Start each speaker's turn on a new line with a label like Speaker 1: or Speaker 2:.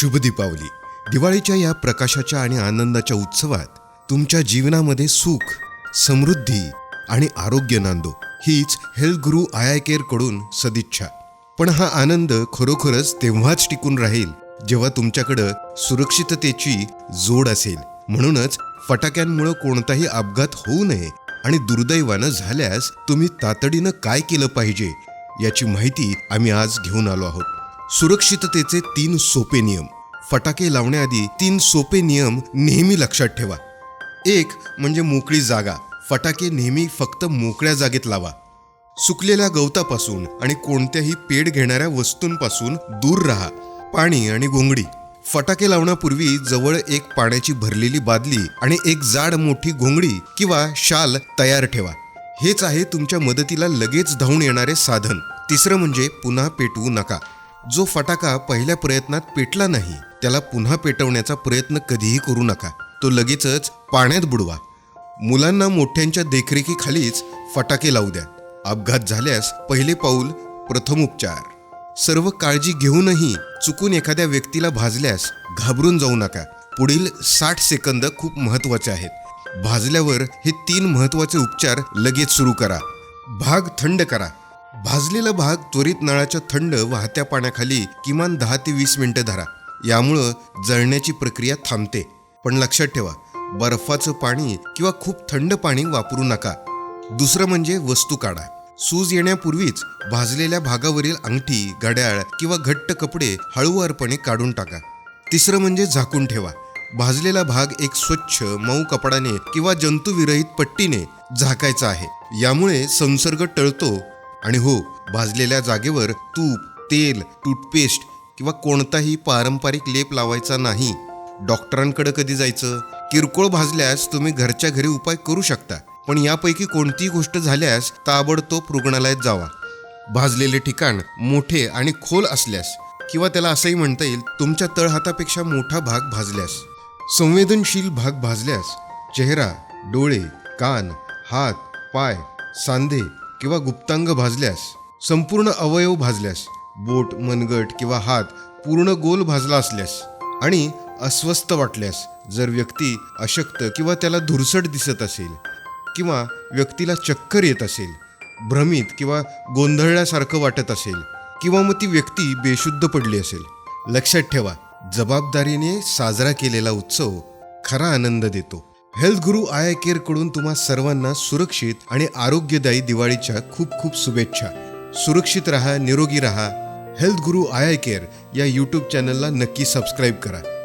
Speaker 1: शुभ दीपावली. दिवाळीच्या या प्रकाशाच्या आणि आनंदाच्या उत्सवात तुमच्या जीवनामध्ये सुख समृद्धी आणि आरोग्य नांदो हीच हेल्थ गुरु आय आय केअरकडून सदिच्छा. पण हा आनंद खरोखरच तेव्हाच टिकून राहील जेव्हा तुमच्याकडं सुरक्षिततेची जोड असेल. म्हणूनच फटाक्यांमुळं कोणताही अपघात होऊ नये आणि दुर्दैवानं झाल्यास तुम्ही तातडीनं काय केलं पाहिजे याची माहिती आम्ही आज घेऊन आलो आहोत. सुरक्षिततेचे तीन सोपे नियम. फटाके लावण्याआधी तीन सोपे नियम नेहमी लक्षात ठेवा. एक म्हणजे मोकळी जागा. फटाके नेहमी फक्त मोकळ्या जागेत लावा. सुकलेल्या गवतापासून आणि कोणत्याही पेड घेणाऱ्या वस्तूंपासून दूर राहा. पाणी आणि घोंगडी. फटाके लावण्यापूर्वी जवळ एक पाण्याची भरलेली बादली आणि एक जाड मोठी घोंगडी किंवा शाल तयार ठेवा. हेच आहे तुमच्या मदतीला लगेच धावून येणारे साधन. तिसरं म्हणजे पुन्हा पेटवू नका. जो फटाका पहिल्या प्रयत्नात पेटला नाही त्याला पुन्हा पेटवण्याचा प्रयत्न कधीही करू नका. तो लगेचच पाण्यात बुडवा. मुलांना मोठ्यांच्या देखरेखीखालीच फटाके लावू द्या. अपघात झाल्यास पहिले पाऊल प्रथम उपचार. सर्व काळजी घेऊनही चुकून एखाद्या व्यक्तीला भाजल्यास घाबरून जाऊ नका. पुढील साठ सेकंद खूप महत्त्वाचे आहेत. भाजल्यावर हे तीन महत्त्वाचे उपचार लगेच सुरू करा. भाग थंड करा. भाजलेला भाग त्वरित नळाच्या थंड वाहत्या पाण्याखाली किमान दहा ते वीस मिनिटं धरा. यामुळं जळण्याची प्रक्रिया थांबते. पण लक्षात ठेवा बर्फाचं पाणी किंवा खूप थंड पाणी वापरू नका. दुसरं म्हणजे वस्तू काढा. सूज येण्यापूर्वीच भाजलेल्या भागावरील अंगठी घड्याळ किंवा घट्ट कपडे हळूवारपणे काढून टाका. तिसरं म्हणजे झाकून ठेवा. भाजलेला भाग एक स्वच्छ मऊ कपडाने किंवा जंतुविरहित पट्टीने झाकायचा आहे. यामुळे संसर्ग टळतो आणि हो भाजलेल्या जागेवर तूप तेल टूथपेस्ट किंवा कोणताही पारंपरिक लेप लावायचा नाही. डॉक्टरांकडे कधी जायचं? किरकोळ भाजल्यास तुम्ही घरच्या घरी उपाय करू शकता पण यापैकी कोणतीही गोष्ट झाल्यास ताबडतोब रुग्णालयात जावा. भाजलेले ठिकाण मोठे आणि खोल असल्यास किंवा त्याला असंही म्हणता येईल तुमच्या तळहातापेक्षा मोठा भाग भाजल्यास. संवेदनशील भाग भाजल्यास चेहरा डोळे कान हात पाय सांधे किंवा गुप्तांग भाजल्यास संपूर्ण अवयव भाजल्यास बोट मनगट किंवा हात पूर्ण गोल भाजला असल्यास आणि अस्वस्थ वाटल्यास जर व्यक्ती अशक्त किंवा त्याला धुरसट दिसत असेल किंवा व्यक्तीला चक्कर येत असेल भ्रमित किंवा गोंधळल्यासारखं वाटत असेल किंवा मग ती व्यक्ती बेशुद्ध पडली असेल लक्षात ठेवा जबाबदारीने साजरा केलेला उत्सव खरा आनंद देतो. हेल्थ गुरु आय आय केअरकडून तुम्हा सर्वांना सुरक्षित आणि आरोग्यदायी दिवाळीच्या खूप खूप शुभेच्छा. सुरक्षित रहा निरोगी रहा. Health guru I I care या यूट्यूब चॅनलला नक्की सबस्क्राईब करा.